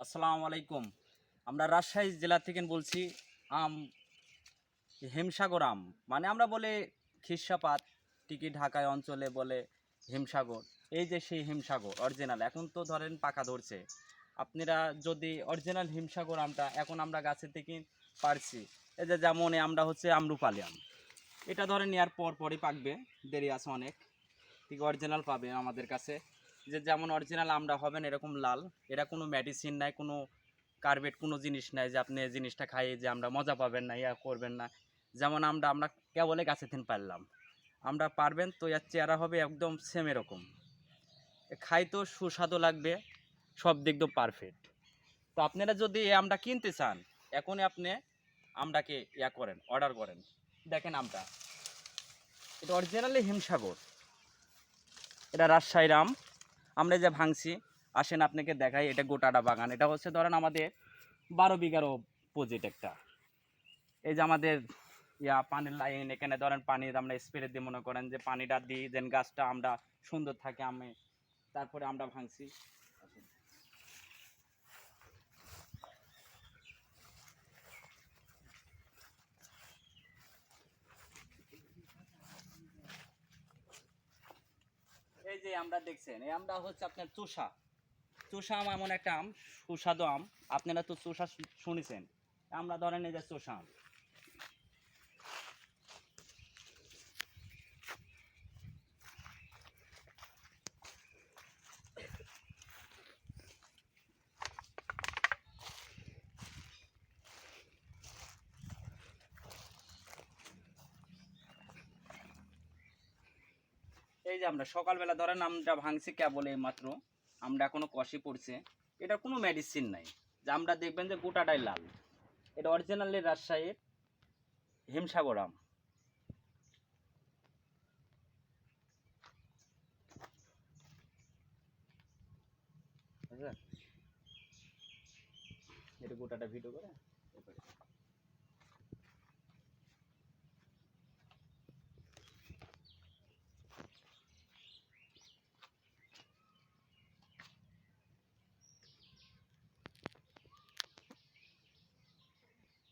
আসসালামু আলাইকুম। আমরা রাজশাহী জেলা থেকে বলছি, আম, হিমসাগর আম। মানে আমরা বলে খিসাপাত টিকি ঢাকায় অঞ্চলে বলে হিমসাগর। এই যে সেই হিমসাগর অরিজিনাল এখন তো ধরেন পাকা ধরছে। আপনারা যদি অরিজিনাল হিমসাগর আমটা এখন আমরা গাছের থেকে পারছি, এই যে যেমন আমরা হচ্ছে আমরুপালি আম। এটা ধরেন নেওয়ার পর পরই পাকবে, দেরি আছে অনেক। ঠিক অরিজিনাল পাবে আমাদের কাছে। যে যেমন অরিজিনাল আমরা হবেন এরকম লাল। এটা কোনো মেডিসিন নাই, কোনো কার্বেট কোনো জিনিস নাই যে আপনি এই জিনিসটা খাইয়ে যে আমরা মজা পাবেন না, ইয়া করবেন না। যেমন আমরা আমরা কেবলে গাছে থেকে পারলাম। আমরা পারবেন তো এর চেহারা হবে একদম সেম এরকম। খাই তো সুস্বাদু লাগবে, সব দিক দিয়ে পারফেক্ট তো আপনারা যদি আমটা কিনতে চান, এখনই আপনি আমটাকে ইয়া করেন অর্ডার করেন। দেখেন আমটা এটা অরিজিনালি হিমসাগর। এটা রাজশাহীর আম। আমরা যে ভাঙছি, আসেন আপনাকে দেখাই, এটা গোটাটা বাগান। এটা হচ্ছে ধরেন আমাদের বারো বিঘার প্রজেক্ট একটা। এই যে আমাদের, ইয়া, পানির লাইন এখানে ধরেন পানির আমরা স্প্রে দিয়ে মনে করেন যে পানিটা দিই দেন গাছটা আমরা সুন্দর থাকে, আমি তারপরে আমরা ভাঙছি। যে আমরা দেখছেন, এই আমটা হচ্ছে আপনার চুষা। চুষা আম এমন একটা আম, সুস্বাদু আম। আপনারা তো চুষা শুনেছেন। আমরা ধরেন এই যে চুষা আম। এই যে আমরা সকালবেলা ধরেন আমরা ভাঙছি কেবল এই মাত্র আমরা এখনও কষে পড়ছে, এটা কোনো মেডিসিন নাই। যে আমরা দেখবেন যে গোটাটাই লাল। এটা অরিজিনালি রাজশাহীর হিমসাগর আম। এটা গোটাটা ভিডিও করে।